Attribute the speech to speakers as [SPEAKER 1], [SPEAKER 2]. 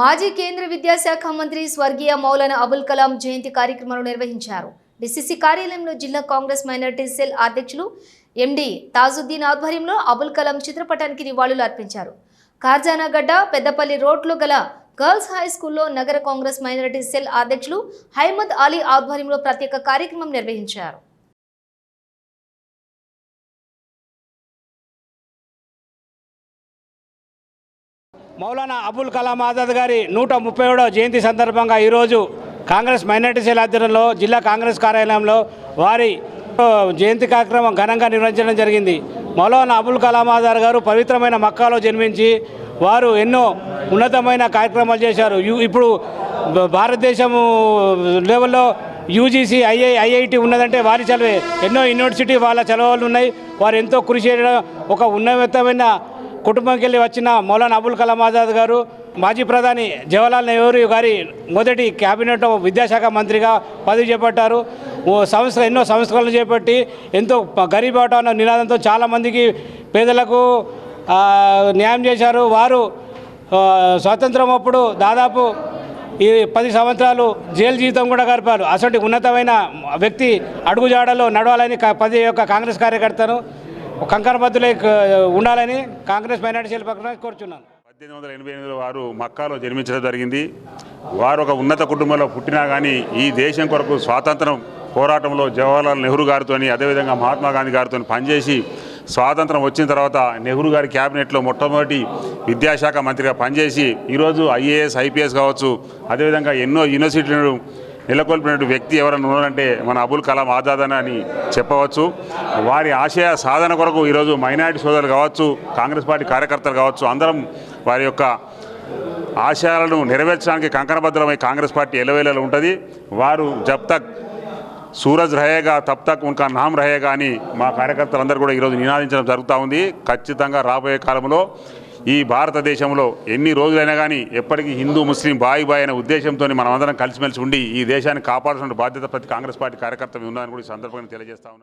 [SPEAKER 1] మాజీ కేంద్ర విద్యాశాఖ మంత్రి స్వర్గీయ మౌలానా అబుల్ కలాం జయంతి కార్యక్రమాలు నిర్వహించారు. డిసిసి కార్యాలయంలో జిల్లా కాంగ్రెస్ మైనార్టీ సెల్ అధ్యక్షులు ఎండి తాజుద్దీన్ ఆధ్వర్యంలో అబుల్ కలాం చిత్రపటానికి నివాళులు అర్పించారు. ఖార్జానాగడ్డ పెద్దపల్లి రోడ్లో గల గర్ల్స్ హై స్కూల్లో నగర కాంగ్రెస్ మైనారిటీ సెల్ అధ్యక్షులు హైమద్ అలీ ఆధ్వర్యంలో ప్రత్యేక కార్యక్రమం నిర్వహించారు.
[SPEAKER 2] మౌలానా అబుల్ కలాం ఆజాద్ గారి నూట ముప్పై ఏడవ జయంతి సందర్భంగా ఈరోజు కాంగ్రెస్ మైనార్టీ సెల్ ఆధ్వర్యంలో జిల్లా కాంగ్రెస్ కార్యాలయంలో వారి జయంతి కార్యక్రమం ఘనంగా నిర్వహించడం జరిగింది. మౌలానా అబుల్ కలాం ఆజాద్ గారు పవిత్రమైన మక్కాలో జన్మించి వారు ఎన్నో ఉన్నతమైన కార్యక్రమాలు చేశారు. ఇప్పుడు భారతదేశం భారతదేశము లెవెల్లో యూజీసీ ఐఐ ఐఐటి ఉన్నదంటే వారి చదివే ఎన్నో యూనివర్సిటీ వాళ్ళ చదవాళ్ళు ఉన్నాయి. వారు ఎంతో కృషి చేయడం ఒక ఉన్నతమైన కుటుంబంకి వెళ్ళి వచ్చిన మౌలానా అబుల్ కలాం ఆజాద్ గారు మాజీ ప్రధాని జవహర్లాల్ నెహ్రూ గారి మొదటి క్యాబినెట్ విద్యాశాఖ మంత్రిగా పదవి చేపట్టారు. ఓ సంస్థ ఎన్నో సంస్కరణలు చేపట్టి ఎంతో ప- గరీబ్ అన్న నినాదంతో చాలామందికి పేదలకు న్యాయం చేశారు. వారు స్వాతంత్రం అప్పుడు దాదాపు ఈ పది సంవత్సరాలు జైలు జీవితం కూడా గడిపారు. అసలు ఉన్నతమైన వ్యక్తి అడుగుజాడలో నడవాలని పది యొక్క కాంగ్రెస్ కార్యకర్తను కంకరబద్దులై క- ఉండాలని కాంగ్రెస్ మైనార్టీ సెల్ పక్కన కోరుచున్నాను.
[SPEAKER 3] పద్దెనిమిది వందల ఎనభై ఎనిమిదిలో వారు మక్కాలో జన్మించడం జరిగింది. వారు ఒక ఉన్నత కుటుంబంలో పుట్టినా కానీ ఈ దేశం కొరకు స్వాతంత్రం పోరాటంలో జవహర్లాల్ నెహ్రూ గారితో అదేవిధంగా మహాత్మా గాంధీ గారితో పనిచేసి స్వాతంత్రం వచ్చిన తర్వాత నెహ్రూ గారి క్యాబినెట్లో మొట్టమొదటి విద్యాశాఖ మంత్రిగా పనిచేసి ఈరోజు ఐఏఎస్ ఐపీఎస్ కావచ్చు అదేవిధంగా ఎన్నో యూనివర్సిటీలను నెలకొల్పినటువంటి వ్యక్తి ఎవరైనా ఉన్నారంటే మన అబుల్ కలాం ఆజాద్ అని చెప్పవచ్చు. వారి ఆశయ సాధన కొరకు ఈరోజు మైనారిటీ సోదరులు కావచ్చు కాంగ్రెస్ పార్టీ కార్యకర్తలు కావచ్చు అందరం వారి యొక్క ఆశయాలను నెరవేర్చడానికి కంకణబద్ధమై కాంగ్రెస్ పార్టీ ఎలవేలలో ఉంటుంది. వారు జబ్ తక్ సూరజ్ రహేగా తప్ తక్ ఉన్కా నామ్ రహేగా అని మా కార్యకర్తలందరూ కూడా ఈరోజు నినాదించడం జరుగుతూ ఉంది. ఖచ్చితంగా రాబోయే కాలంలో ఈ భారతదేశంలో ఎన్ని రోజులైనా కానీ ఎప్పటికీ హిందూ ముస్లిం బాయి బాయ్ అనే ఉద్దేశంతో మనం అందరం కలిసిమెలిసి ఉండి ఈ దేశాన్ని కాపాడాల్సిన బాధ్యత ప్రతి కాంగ్రెస్ పార్టీ కార్యకర్త ఉందని కూడా ఈ సందర్భంగా తెలియజేస్తా